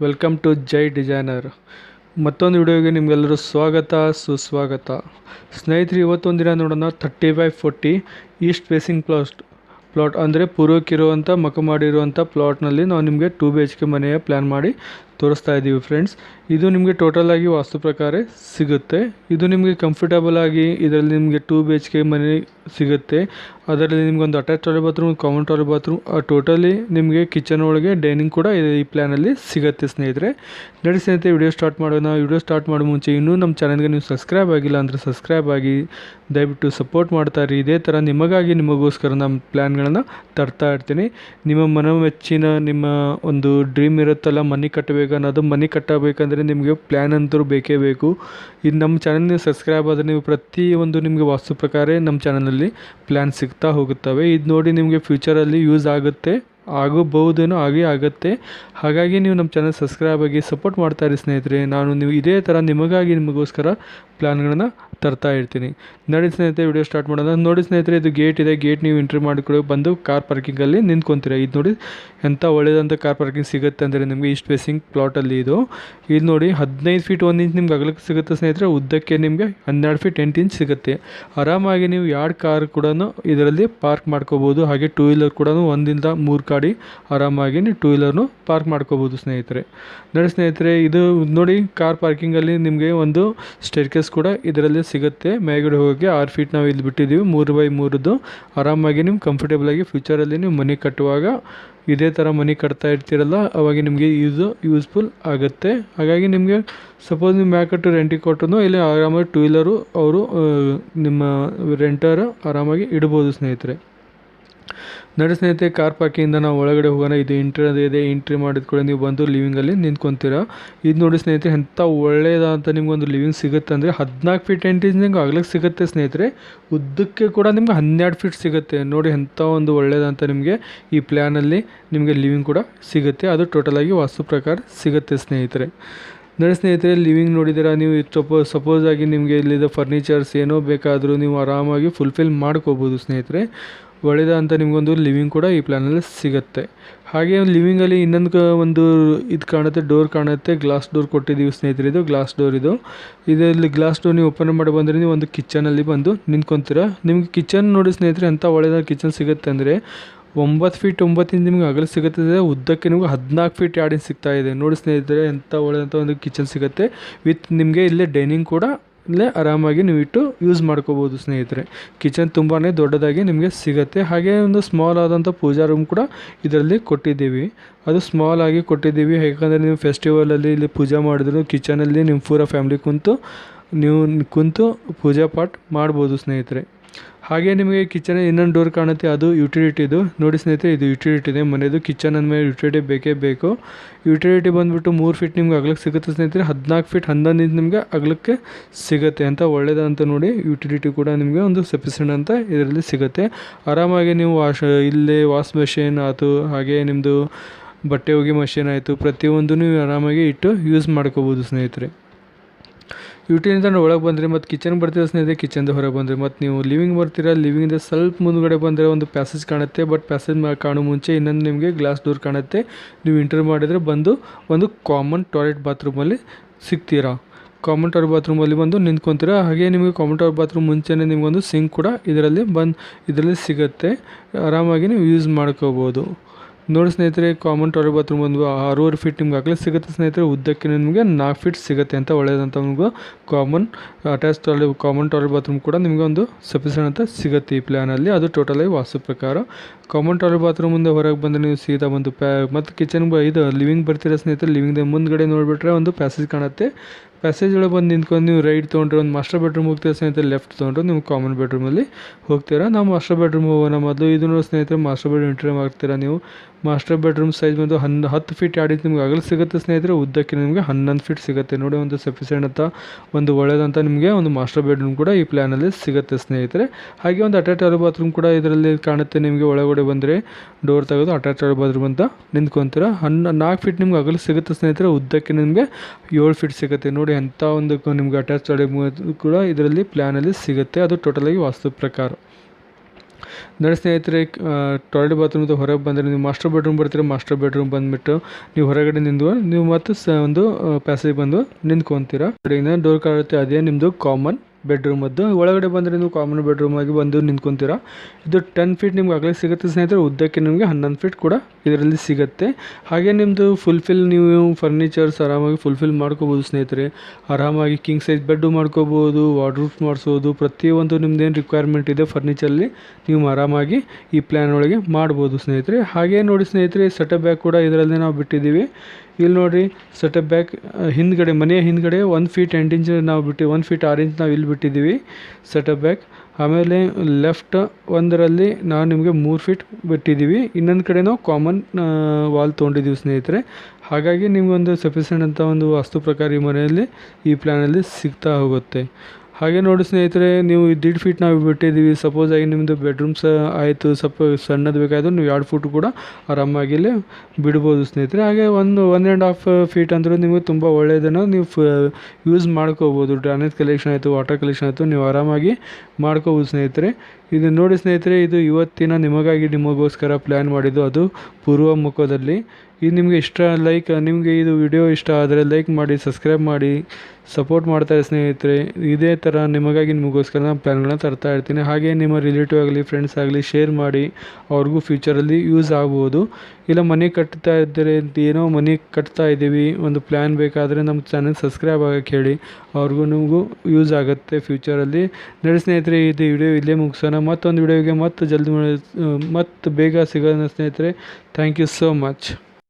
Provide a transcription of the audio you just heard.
Welcome to Jai designer ಮತ್ತೊಂದು ವಿಡಿಯೋಗೆ ನಿಮಗೆಲ್ಲರೂ ಸ್ವಾಗತ, ಸುಸ್ವಾಗತ. ಸ್ನೇಹಿತರೆ, ಇವತ್ತೊಂದು ದಿನ ನೋಡೋಣ thirty by forty east facing ಪ್ಲಾಸ್ಟ್ plot ಅಂದರೆ ಪೂರ್ವಕ್ಕಿರುವಂಥ ಮಕ ಮಾಡಿರುವಂಥ ಪ್ಲಾಟ್ನಲ್ಲಿ ನಾವು ನಿಮಗೆ ಟೂ ಬಿ ಎಚ್ ಕೆ ಮನೆಯ ಪ್ಲ್ಯಾನ್ ಮಾಡಿ ತೋರಿಸ್ತಾ ಇದ್ದೀವಿ ಫ್ರೆಂಡ್ಸ್ ಇದು ನಿಮಗೆ ಟೋಟಲ್ ಆಗಿ ವಾಸ್ತು ಪ್ರಕಾರ ಸಿಗುತ್ತೆ. ಇದು ನಿಮಗೆ ಕಂಫರ್ಟಬಲ್ ಆಗಿ ಇದರಲ್ಲಿ ನಿಮಗೆ ಟೂ ಬಿ ಎಚ್ ಕೆ ಮನೆ ಸಿಗುತ್ತೆ. ಅದರಲ್ಲಿ ನಿಮ್ಗೆ ಒಂದು attach toilet bathroom common toilet bathroom totally ನಿಮಗೆ ಕಿಚನ್ ಒಳಗೆ ಡೈನಿಂಗ್ ಕೂಡ ಈ- ಪ್ಲ್ಯಾನಲ್ಲಿ ಸಿಗುತ್ತೆ ಸ್ನೇಹಿತರೆ. ನಡಿ ಸ್ನೇಹಿತರೆ ವಿಡಿಯೋ ಸ್ಟಾರ್ಟ್ ಮಾಡೋಣ. ವಿಡಿಯೋ ಸ್ಟಾರ್ಟ್ ಮಾಡೋ ಮುಂಚೆ ಇನ್ನೂ ನಮ್ಮ ಚಾನಲ್ಗೆ ನೀವು ಸಬ್ಸ್ಕ್ರೈಬ್ ಆಗಿಲ್ಲ ಅಂದರೆ ಸಬ್ಸ್ಕ್ರೈಬ್ ಆಗಿ. ದಯವಿಟ್ಟು ಸಪೋರ್ಟ್ ಮಾಡ್ತಾ ಇರಿ. ಇದೇ ಥರ ನಿಮಗಾಗಿ ನಿಮಗೋಸ್ಕರ ನಮ್ಮ ಪ್ಲ್ಯಾನ್ಗಳನ್ನು ತರ್ತಾ ಇರ್ತೀನಿ. ನಿಮ್ಮ ಮನಮೆಚ್ಚಿನ, ನಿಮ್ಮ ಒಂದು ಡ್ರೀಮ್ ಇರುತ್ತಲ್ಲ, ಮನೆ ಕಟ್ಟಬೇಕು ಅನ್ನೋದು ಮನೆ ಕಟ್ಟಬೇಕಂದ್ರೆ ನಿಮಗೆ ಪ್ಲ್ಯಾನ್ ಅಂತೂ ಬೇಕೇ ಬೇಕು. ಇದು ನಮ್ಮ ಚಾನಲ್ ನೀವು ಸಬ್ಸ್ಕ್ರೈಬ್ ಆದರೆ ನೀವು ಪ್ರತಿಯೊಂದು ನಿಮಗೆ ವಾಸ್ತು ಪ್ರಕಾರ ನಮ್ಮ ಚಾನಲಲ್ಲಿ ಪ್ಲ್ಯಾನ್ ಸಿಗ್ತಾ ಹೋಗುತ್ತವೆ. ಇದು ನೋಡಿ ನಿಮಗೆ ಫ್ಯೂಚರಲ್ಲಿ ಯೂಸ್ ಆಗುತ್ತೆ. ಆಗಬಹುದೇನೋ ಹಾಗೆ ಆಗುತ್ತೆ. ಹಾಗಾಗಿ ನೀವು ನಮ್ಮ ಚಾನಲ್ ಸಬ್ಸ್ಕ್ರೈಬ್ ಆಗಿ ಸಪೋರ್ಟ್ ಮಾಡ್ತಾ ಇರಿ ಸ್ನೇಹಿತರೆ. ನಾನು ನೀವು ಇದೇ ಥರ ನಿಮಗಾಗಿ ನಿಮಗೋಸ್ಕರ ಪ್ಲ್ಯಾನ್ಗಳನ್ನು ತರ್ತಾ ಇರ್ತೀನಿ. ನೋಡಿ ಸ್ನೇಹಿತರೆ ವಿಡಿಯೋ ಸ್ಟಾರ್ಟ್ ಮಾಡೋಣ. ನೋಡಿ ಸ್ನೇಹಿತರೆ, ಇದು ಗೇಟ್ ಇದೆ. ಗೇಟ್ ನೀವು ಎಂಟ್ರಿ ಮಾಡಿಕೊಳ್ಳಿ. ಬಂದು ಕಾರ್ ಪಾರ್ಕಿಂಗಲ್ಲಿ ನಿಂತ್ಕೊತೀರಾ? ಇದು ನೋಡಿ ಎಂಥ ಒಳ್ಳೆಯದಂಥ ಕಾರ್ ಪಾರ್ಕಿಂಗ್ ಸಿಗುತ್ತೆ ಅಂದರೆ ನಿಮಗೆ ಇಷ್ಟು ಫೇಸಿಂಗ್ ಪ್ಲಾಟಲ್ಲಿ ಇದು. ಇದು ನೋಡಿ ಹದಿನೈದು ಫೀಟ್ ಒಂದು ಇಂಚ್ ನಿಮ್ಗೆ ಅಗಲಕ್ಕೆ ಸಿಗುತ್ತೆ ಸ್ನೇಹಿತರೆ. ಉದ್ದಕ್ಕೆ ನಿಮಗೆ ಹನ್ನೆರಡು ಫೀಟ್ ಎಂಟು ಇಂಚ್ ಸಿಗುತ್ತೆ. ಆರಾಮಾಗಿ ನೀವು ಎರಡು ಕಾರ್ ಕೂಡ ಇದರಲ್ಲಿ ಪಾರ್ಕ್ ಮಾಡ್ಕೋಬೋದು. ಹಾಗೆ ಟೂ ವೀಲರ್ ಕೂಡ ಒಂದಿಂದ ಮೂರು ಗಾಡಿ ಆರಾಮಾಗಿ ನೀವು ಟೂ ವೀಲರ್ನು ಪಾರ್ಕ್ ಮಾಡ್ಕೋಬೋದು ಸ್ನೇಹಿತರೆ. ನೋಡಿ ಸ್ನೇಹಿತರೆ, ಇದು ನೋಡಿ ಕಾರ್ ಪಾರ್ಕಿಂಗಲ್ಲಿ ನಿಮಗೆ ಒಂದು ಸ್ಟೇರ್ಕೇಸ್ ಕೂಡ ಇದರಲ್ಲಿ ಸಿಗುತ್ತೆ. ಮೇಲ್ಗಡೆ ಹೋಗಿ ಆರು ಫೀಟ್ ನಾವು ಇಲ್ಲಿ ಬಿಟ್ಟಿದ್ದೀವಿ. ಮೂರು ಬೈ ಮೂರದ್ದು. ಆರಾಮಾಗಿ ನೀವು ಕಂಫರ್ಟೇಬಲಾಗಿ ಫ್ಯೂಚರಲ್ಲಿ ನೀವು ಮನೆ ಕಟ್ಟುವಾಗ ಇದೇ ಥರ ಮನೆ ಕಟ್ತಾ ಇರ್ತೀರಲ್ಲ, ಅವಾಗ ನಿಮಗೆ ಯೂಸು ಯೂಸ್ಫುಲ್ ಆಗುತ್ತೆ. ಹಾಗಾಗಿ ನಿಮಗೆ ಸಪೋಸ್ ನೀವು ಮ್ಯಾಕಟ್ಟು ರೆಂಟಿಗೆ ಕೊಟ್ಟರು ಇಲ್ಲಿ ಆರಾಮಾಗಿ ಟೂ ವೀಲರು ಅವರು ನಿಮ್ಮ ರೆಂಟರು ಆರಾಮಾಗಿ ಇಡ್ಬೋದು ಸ್ನೇಹಿತರೆ. ನಡಿ ಸ್ನೇಹಿತರೆ, ಕಾರ್ ಪಾರ್ಕಿಂಗಿಂದ ನಾವು ಒಳಗಡೆ ಹೋಗೋಣ. ಇದು ಎಂಟ್ರಿ ಇದೆ. ಎಂಟ್ರಿ ಮಾಡಿದ್ಕೊಳ್ಳಿ ನೀವು ಬಂದು ಲಿವಿಂಗಲ್ಲಿ ನಿಂತ್ಕೊತೀರಾ. ಇದು ನೋಡಿ ಸ್ನೇಹಿತರೆ, ಎಂಥ ಒಳ್ಳೆಯದಂತ ನಿಮ್ಗೊಂದು ಲಿವಿಂಗ್ ಸಿಗುತ್ತೆ ಅಂದರೆ ಹದಿನಾಲ್ಕು ಫೀಟ್ ಎಂಟ್ರಿ ನಿಮ್ಗೆ ಆಗ್ಲಿಕ್ಕೆ ಸಿಗುತ್ತೆ ಸ್ನೇಹಿತರೆ. ಉದ್ದಕ್ಕೆ ಕೂಡ ನಿಮ್ಗೆ ಹನ್ನೆರಡು ಫೀಟ್ ಸಿಗುತ್ತೆ. ನೋಡಿ ಎಂಥ ಒಂದು ಒಳ್ಳೆಯದಂತ ನಿಮಗೆ ಈ ಪ್ಲ್ಯಾನಲ್ಲಿ ನಿಮಗೆ ಲಿವಿಂಗ್ ಕೂಡ ಸಿಗುತ್ತೆ. ಅದು ಟೋಟಲಾಗಿ ವಾಸ್ತು ಪ್ರಕಾರ ಸಿಗುತ್ತೆ ಸ್ನೇಹಿತರೆ. ನಡೆ ಸ್ನೇಹಿತರೆ ಲಿವಿಂಗ್ ನೋಡಿದ್ದೀರಾ ನೀವು? ಸಪೋ ಸಪೋಸ್ ಆಗಿ ನಿಮಗೆ ಇಲ್ಲಿದ್ದ ಫರ್ನಿಚರ್ಸ್ ಏನೋ ಬೇಕಾದರೂ ನೀವು ಆರಾಮಾಗಿ ಫುಲ್ಫಿಲ್ ಮಾಡ್ಕೋಬೋದು ಸ್ನೇಹಿತರೆ. ಒಳ್ಳೆಯದಂತ ನಿಮಗೊಂದು ಲಿವಿಂಗ್ ಕೂಡ ಈ ಪ್ಲ್ಯಾನಲ್ಲಿ ಸಿಗುತ್ತೆ. ಹಾಗೆ ಲಿವಿಂಗಲ್ಲಿ ಇನ್ನೊಂದು ಒಂದು ಇದು ಕಾಣುತ್ತೆ ಡೋರ್ ಕಾಣುತ್ತೆ ಗ್ಲಾಸ್ ಡೋರ್ ಕೊಟ್ಟಿದ್ದೀವಿ ಸ್ನೇಹಿತರೆ ಇದು ಗ್ಲಾಸ್ ಡೋರ್ ಇದು. ಇದರಲ್ಲಿ ಗ್ಲಾಸ್ ಡೋರ್ ನೀವು ಓಪನ್ ಮಾಡಿ ಬಂದರೆ ನೀವು ಒಂದು ಕಿಚನಲ್ಲಿ ಬಂದು ನಿಂತ್ಕೊತೀರ. ನಿಮ್ಗೆ ಕಿಚನ್ ನೋಡಿ ಸ್ನೇಹಿತರೆ ಅಂಥ ಒಳ್ಳೆಯದ ಕಿಚನ್ ಸಿಗುತ್ತೆ ಅಂದರೆ ಒಂಬತ್ತು ಫೀಟ್ ಒಂಬತ್ತಿಂದ ನಿಮ್ಗೆ ಅಗಲ ಸಿಗುತ್ತೆ ಉದ್ದಕ್ಕೆ ನಿಮ್ಗೆ ಹದಿನಾಲ್ಕು ಫೀಟ್ ಇಂಚ್ ಸಿಗ್ತಾ ಇದೆ. ನೋಡಿ ಸ್ನೇಹಿತರೆ ಎಂಥ ಒಳ್ಳೆಯಂಥ ಒಂದು ಕಿಚನ್ ಸಿಗುತ್ತೆ. ವಿತ್ ನಿಮಗೆ ಇಲ್ಲೇ ಡೈನಿಂಗ್ ಕೂಡ ಇಲ್ಲೇ ಆರಾಮಾಗಿ ನೀವು ಇಟ್ಟು ಯೂಸ್ ಮಾಡ್ಕೋಬೋದು ಸ್ನೇಹಿತರೆ. ಕಿಚನ್ ತುಂಬಾ ದೊಡ್ಡದಾಗಿ ನಿಮಗೆ ಸಿಗುತ್ತೆ. ಹಾಗೆ ಒಂದು ಸ್ಮಾಲ್ ಆದಂಥ ಪೂಜಾ ರೂಮ್ ಕೂಡ ಇದರಲ್ಲಿ ಕೊಟ್ಟಿದ್ದೀವಿ. ಅದು ಸ್ಮಾಲ್ ಆಗಿ ಕೊಟ್ಟಿದ್ದೀವಿ. ಯಾಕಂದರೆ ನೀವು ಫೆಸ್ಟಿವಲಲ್ಲಿ ಇಲ್ಲಿ ಪೂಜೆ ಮಾಡಿದ್ರು ಕಿಚನಲ್ಲಿ ನಿಮ್ಮ ಪೂರ ಫ್ಯಾಮ್ಲಿ ಕುಂತು, ನೀವು ಕುಂತು ಪೂಜಾ ಪಾಠ ಮಾಡ್ಬೋದು ಸ್ನೇಹಿತರೆ. ಹಾಗೆ ನಿಮಗೆ ಕಿಚನ್ ಇನ್ನೊಂದು ಡೋರ್ ಕಾಣುತ್ತೆ, ಅದು ಯುಟಿಲಿಟಿದು ನೋಡಿ ಸ್ನೇಹಿತರೆ, ಇದು ಯುಟಿಲಿಟಿ ಇದೆ ಮನೆಯದು ಕಿಚನ್ ಅಂದಮೇಲೆ ಯುಟಿಲಿಟಿ ಬೇಕೇ ಬೇಕು. ಯುಟಿಲಿಟಿ ಬಂದುಬಿಟ್ಟು ಮೂರು ಫೀಟ್ ನಿಮ್ಗೆ ಅಗಲಕ್ಕೆ ಸಿಗುತ್ತೆ ಸ್ನೇಹಿತರೆ. ಹದಿನಾಲ್ಕು ಫೀಟ್ ಹನ್ನೊಂದು ಇಂಚ್ ನಿಮಗೆ ಅಗಲಕ್ಕೆ ಸಿಗುತ್ತೆ ಅಂತ ಒಳ್ಳೆಯದಂತ ನೋಡಿ ಯುಟಿಲಿಟಿ ಕೂಡ ನಿಮಗೆ ಒಂದು ಸಫಿಷಿಯೆಂಟ್ ಅಂತ ಇದರಲ್ಲಿ ಸಿಗುತ್ತೆ. ಆರಾಮಾಗಿ ನೀವು ವಾಶ್ ಇಲ್ಲೇ ವಾಶ್ ಮೆಷಿನ್ ಆಯಿತು, ಹಾಗೆ ನಿಮ್ಮದು ಬಟ್ಟೆ ಒಗೆ ಮಷಿನ್ ಆಯಿತು ಪ್ರತಿಯೊಂದು ನೀವು ಆರಾಮಾಗಿ ಇಟ್ಟು ಯೂಸ್ ಮಾಡ್ಕೋಬೋದು ಸ್ನೇಹಿತರೆ. ಯುಟಿಲಿಂದ ಒಳಗೆ ಬಂದರೆ ಮತ್ತು ಕಿಚನ್ ಬರ್ತೀರ, ಸ್ನೇಹಿತರೆ ಕಿಚನ್ದ ಹೊರಗೆ ಬಂದರೆ. ಮತ್ತು ನೀವು ಲಿವಿಂಗ್ ಬರ್ತೀರಾ ಲಿವಿಂಗಿಂದ ಸ್ವಲ್ಪ ಮುಂದುಗಡೆ ಬಂದರೆ ಒಂದು ಪ್ಯಾಸೇಜ್ ಕಾಣುತ್ತೆ ಬಟ್ ಪ್ಯಾಸೇಜ್ ಕಾಣೋ ಮುಂಚೆ ಇನ್ನೊಂದು ನಿಮಗೆ ಗ್ಲಾಸ್ ಡೋರ್ ಕಾಣುತ್ತೆ. ನೀವು ಇಂಟರ್ ಮಾಡಿದರೆ ಬಂದು ಒಂದು ಕಾಮನ್ ಟಾಯ್ಲೆಟ್ ಬಾತ್ರೂಮಲ್ಲಿ ಸಿಗ್ತೀರಾ? ಕಾಮನ್ ಟಾಯ್ಲೆಟ್ ಬಾತ್ರೂಮಲ್ಲಿ ಬಂದು ನಿಂತ್ಕೊತೀರಾ, ಹಾಗೆ ನಿಮಗೆ ಕಾಮನ್ ಟಾಯ್ಲೆಟ್ ಬಾತ್ರೂಮ್ ಮುಂಚೆನೇ ನಿಮಗೊಂದು ಸಿಂಕ್ ಕೂಡ ಇದರಲ್ಲಿ ಬಂದು ಇದರಲ್ಲಿ ಸಿಗುತ್ತೆ. ಆರಾಮಾಗಿ ನೀವು ಯೂಸ್ ಮಾಡ್ಕೋಬೋದು. ನೋಡಿ ಸ್ನೇಹಿತರೆ ಕಾಮನ್ ಟಾಯ್ಲೆಟ್ ಬಾತ್ರೂಮ್ ಒಂದು ಆರೂವರೆ ಫೀಟ್ ನಿಮ್ಗೆ ಆಗಲೇ ಸಿಗುತ್ತೆ ಸ್ನೇಹಿತರೆ. ಉದ್ದಕ್ಕೆ ನಿಮಗೆ ನಾಲ್ಕು ಫೀಟ್ ಸಿಗುತ್ತೆ ಅಂತ ಒಳ್ಳೆಯದಂತ ನಿಮಗೂ common attach toilet common toilet bathroom ಕೂಡ ನಿಮಗೆ ಒಂದು ಸಫಿಷಿಯೆಂಟ್ ಅಂತ ಸಿಗುತ್ತೆ ಈ ಪ್ಲ್ಯಾನಲ್ಲಿ ಅದು ಟೋಟಲಾಗಿ ವಾಸ್ತು ಪ್ರಕಾರ. ಕಾಮನ್ ಟಾಯ್ಲೆಟ್ ಮುಂದೆ ಹೊರಗೆ ಬಂದರೆ ನೀವು ಸೀದಾ ಒಂದು ಪ್ಯಾ ಮತ್ತು ಕಿಚನ್ ಇದು ಲಿವಿಂಗ್ ಬರ್ತೀರಾ ಸ್ನೇಹಿತರೆ? ಲಿವಿಂಗ್ದ ಮುಂದ್ಗಡೆ ನೋಡಿಬಿಟ್ರೆ ಒಂದು ಪ್ಯಾಸೇಜ್ ಕಾಣುತ್ತೆ. ಪ್ಯಾಸೇಜ್ ಒಳಗೆ ಬಂದು ನಿಂತ್ಕೊಂಡು ನೀವು ರೈಟ್ ತೊಗೊಂಡ್ರೆ ಒಂದು ಮಾಸ್ಟರ್ ಬೆಡ್ರೂಮ್ ಹೋಗ್ತೀರ ಸ್ನೇಹಿತರೆ ಲೆಫ್ಟ್ ತೊಗೊಂಡ್ರೆ ನೀವು ಕಾಮನ್ ಬೆಡ್ರೂಮಲ್ಲಿ ಹೋಗ್ತೀರಾ. ನಾವು ಮಾಸ್ಟರ್ ಬೆಡ್ರೂಮ್ ಹೋಗೋಣ ಮೊದಲು. ನೋಡೋ ಸ್ನೇಹಿತರೆ ಮಾಸ್ಟರ್ ಬೆಡ್ರೂಮ್ ಎಂಟ್ರಿ ಮಾಡ್ತೀರಾ ನೀವು. ಮಾಸ್ಟರ್ ಬೆಡ್ರೂಮ್ ಸೈಜ್ ಬಂದು ಹನ್, ಹತ್ತು ಫೀಟ್ ಇಂಚ್ ನಿಮ್ಗೆ ಅಗಲ ಸಿಗುತ್ತೆ ಸ್ನೇಹಿತರೆ. ಉದ್ದಕ್ಕೆ ನಿಮಗೆ ಹನ್ನೊಂದು ಫೀಟ್ ಸಿಗುತ್ತೆ. ನೋಡಿ ಒಂದು ಸಫಿಷಿಯೆಂಟ್ ಅಂತ, ಒಂದು ಒಳ್ಳೆಯದಂತ ನಿಮಗೆ ಒಂದು ಮಾಸ್ಟರ್ ಬೆಡ್ರೂಮ್ ಕೂಡ ಈ ಪ್ಲ್ಯಾನಲ್ಲಿ ಸಿಗುತ್ತೆ ಸ್ನೇಹಿತರೆ. ಹಾಗೆ ಒಂದು ಅಟ್ಯಾಚ್ ಟಾಯ್ಲೆಟ್ ಬಾತ್ರೂಮ್ ಕೂಡ ಇದರಲ್ಲಿ ಕಾಣುತ್ತೆ ನಿಮಗೆ. ಒಳಗಡೆ ಬಂದರೆ ಡೋರ್ ತೆಗೆದು ಅಟ್ಯಾಚ್ ಟಾಯ್ಲೆಟ್ ಬಾತ್ರೂಮ್ ಅಂತ ನಿಂತ್ಕೊಂತೀರ. ಹನ್ನ ನಾಲ್ಕು ಫೀಟ್ ನಿಮ್ಗೆ ಅಗಲ ಸಿಗುತ್ತೆ ಸ್ನೇಹಿತರೆ. ಉದ್ದಕ್ಕೆ ನಿಮಗೆ ಏಳು ಫೀಟ್ ಸಿಗುತ್ತೆ. ನೋಡಿ ಎಂಥ ಒಂದು ನಿಮ್ಗೆ ಅಟ್ಯಾಚ್ ಟಾಯ್ಲೆಟ್ ಕೂಡ ಇದರಲ್ಲಿ ಪ್ಲ್ಯಾನಲ್ಲಿ ಸಿಗುತ್ತೆ. ಅದು ಟೋಟಲಾಗಿ ವಾಸ್ತು ಪ್ರಕಾರ. ನೋಡಿ ಸ್ನೇಹಿತರೆ ಟಾಯ್ಲೆಟ್ ಬಾತ್ರೂಮ್ದು ಹೊರಗೆ ಬಂದರೆ ನೀವು ಮಾಸ್ಟರ್ ಬೆಡ್ರೂಮ್ ಬರ್ತೀರ? ಮಾಸ್ಟರ್ ಬೆಡ್ರೂಮ್ ಬಂದುಬಿಟ್ಟು ನೀವು ಹೊರಗಡೆ ನಿಂದು ನೀವು ಮತ್ತು ಒಂದು ಪ್ಯಾಸೇಜ್ ಬಂದು ನಿಂತ್ಕೊತೀರ? ಕಡೆಯಿಂದ ಡೋರ್ ಕಾಡುತ್ತೆ ಅದೇ ನಿಮ್ಮದು ಕಾಮನ್ ಬೆಡ್ರೂಮ್ ಅದು ಒಳಗಡೆ ಬಂದರೆ ನೀವು ಕಾಮನ್ ಬೆಡ್ರೂಮ್ ಆಗಿ ಬಂದು ನಿಂತ್ಕೊಂತೀರ. ಇದು ಟೆನ್ ಫೀಟ್ ನಿಮ್ಗೆ ಆಗಲೇ ಸಿಗುತ್ತೆ ಸ್ನೇಹಿತರೆ. ಉದ್ದಕ್ಕೆ ನಿಮಗೆ ಹನ್ನೊಂದು ಫೀಟ್ ಕೂಡ ಇದರಲ್ಲಿ ಸಿಗುತ್ತೆ. ಹಾಗೆ ನಿಮ್ಮದು ಫುಲ್ಫಿಲ್ ನೀವು ಫರ್ನಿಚರ್ಸ್ ಆರಾಮಾಗಿ ಫುಲ್ಫಿಲ್ ಮಾಡ್ಕೋಬೋದು ಸ್ನೇಹಿತರೆ. ಆರಾಮಾಗಿ ಕಿಂಗ್ ಸೈಜ್ ಬೆಡ್ಡು ಮಾಡ್ಕೋಬೋದು ವಾರ್ಡ್ರೂಫ್ ಮಾಡಿಸೋದು. ಪ್ರತಿಯೊಂದು ನಿಮ್ಮದೇನು ರಿಕ್ವೈರ್ಮೆಂಟ್ ಇದೆ ಫರ್ನಿಚರಲ್ಲಿ ನೀವು ಆರಾಮಾಗಿ ಈ ಪ್ಲ್ಯಾನ್ ಒಳಗೆ ಮಾಡ್ಬೋದು ಸ್ನೇಹಿತರೆ. ಹಾಗೆ ನೋಡಿ ಸ್ನೇಹಿತರೆ ಸೆಟಪ್ ಬ್ಯಾಗ್ ಕೂಡ ಇದರಲ್ಲಿ ನಾವು ಬಿಟ್ಟಿದ್ದೀವಿ. ಇಲ್ಲಿ ನೋಡಿರಿ ಸೆಟಪ್ ಬ್ಯಾಕ್ ಹಿಂದ್ಗಡೆ, ಮನೆಯ ಹಿಂದ್ಗಡೆ ಒನ್ ಫೀಟ್ ಎಂಟು ಇಂಚ್ ನಾವು ಬಿಟ್ಟು ಒನ್ ಫೀಟ್ ಆರು ಇಂಚ್ ನಾವು ಇಲ್ಲಿ ಬಿಟ್ಟಿದ್ದೀವಿ ಸೆಟಪ್ ಬ್ಯಾಕ್ ಆಮೇಲೆ ಲೆಫ್ಟ್ ಒಂದರಲ್ಲಿ ನಾವು ನಿಮಗೆ ಮೂರು ಫೀಟ್ ಬಿಟ್ಟಿದ್ದೀವಿ. ಇನ್ನೊಂದು ಕಡೆ ನಾವು ಕಾಮನ್ ವಾಲ್ ತೊಗೊಂಡಿದ್ದೀವಿ ಸ್ನೇಹಿತರೆ. ಹಾಗಾಗಿ ನಿಮಗೊಂದು ಸಫಿಷಿಯೆಂಟ್ ಅಂತ ಒಂದು ವಾಸ್ತು ಪ್ರಕಾರ ಈ ಮನೆಯಲ್ಲಿ, ಈ ಪ್ಲ್ಯಾನಲ್ಲಿ ಸಿಗ್ತಾ ಹೋಗುತ್ತೆ. ಹಾಗೆ ನೋಡಿ ಸ್ನೇಹಿತರೆ, ನೀವು ದೀಡ್ ಫೀಟ್ ನಾವು ಬಿಟ್ಟಿದ್ದೀವಿ. ಸಪೋಸ್ ಆಗಿ ನಿಮ್ಮದು ಬೆಡ್ರೂಮ್ಸ್ ಆಯಿತು. ಸ್ವಲ್ಪ ಸಣ್ಣದು ಬೇಕಾದರೂ ನೀವು ಎರಡು ಫೂಟ್ ಕೂಡ ಆರಾಮಾಗಿ ಇಲ್ಲಿ ಬಿಡ್ಬೋದು ಸ್ನೇಹಿತರೆ. ಹಾಗೆ ಒಂದು ಒನ್ ಆ್ಯಂಡ್ ಹಾಫ್ ಫೀಟ್ ಅಂದರೂ ನಿಮಗೆ ತುಂಬ ಒಳ್ಳೆಯದನ್ನು ನೀವು ಯೂಸ್ ಮಾಡ್ಕೋಬೋದು. ಡ್ರಾನೇಜ್ ಕಲೆಕ್ಷನ್ ಆಯಿತು ವಾಟರ್ ಕಲೆಕ್ಷನ್ ಆಯಿತು, ನೀವು ಆರಾಮಾಗಿ ಮಾಡ್ಕೋಬೋದು ಸ್ನೇಹಿತರೆ. ಇದು ನೋಡಿ ಸ್ನೇಹಿತರೆ, ಇದು ಇವತ್ತಿನ ನಿಮಗಾಗಿ ನಿಮಗೋಸ್ಕರ ಪ್ಲ್ಯಾನ್ ಮಾಡಿದ್ದು. ಅದು ಪೂರ್ವ ಮುಖದಲ್ಲಿ ಇದು ನಿಮಗೆ ಇಷ್ಟ ಲೈಕ್ ನಿಮಗೆ ಇದು ವಿಡಿಯೋ ಇಷ್ಟ ಆದರೆ ಲೈಕ್ ಮಾಡಿ ಸಬ್ಸ್ಕ್ರೈಬ್ ಮಾಡಿ ಸಪೋರ್ಟ್ ಮಾಡ್ತಾರೆ ಸ್ನೇಹಿತರೆ. ಇದೇ ಥರ ನಿಮಗಾಗಿ ನಿಮಗೋಸ್ಕರ ನಾನು ಪ್ಲ್ಯಾನ್ಗಳನ್ನ ತರ್ತಾ ಇರ್ತೀನಿ. ಹಾಗೆ ನಿಮ್ಮ ರಿಲೇಟಿವ್ ಆಗಲಿ ಫ್ರೆಂಡ್ಸ್ ಆಗಲಿ ಶೇರ್ ಮಾಡಿ, ಅವ್ರಿಗೂ ಫ್ಯೂಚರಲ್ಲಿ ಯೂಸ್ ಆಗ್ಬೋದು. ಇಲ್ಲ ಮನೆ ಕಟ್ತಾ ಇದ್ದರೆ ಏನೋ ಮನೆ ಕಟ್ತಾ ಇದ್ದೀವಿ, ಒಂದು ಪ್ಲ್ಯಾನ್ ಬೇಕಾದರೆ ನಮ್ಮ ಚಾನಲ್ ಸಬ್ಸ್ಕ್ರೈಬ್ ಆಗಕ್ಕೆ ಹೇಳಿ, ಅವ್ರಿಗೂ ನಿಮಗೂ ಯೂಸ್ ಆಗುತ್ತೆ ಫ್ಯೂಚರಲ್ಲಿ ನೋಡಿ ಸ್ನೇಹಿತರೆ ಇದು ವಿಡಿಯೋ ಇಲ್ಲೇ ಮುಗಿಸೋಣ. ಮತ್ತೊಂದು ವಿಡಿಯೋಗೆ ಮತ್ತೆ ಜಲ್ದಿ ಮತ್ತೆ ಬೇಗ ಸಿಗೋಣ ಸ್ನೇಹಿತರೆ. Thank you so much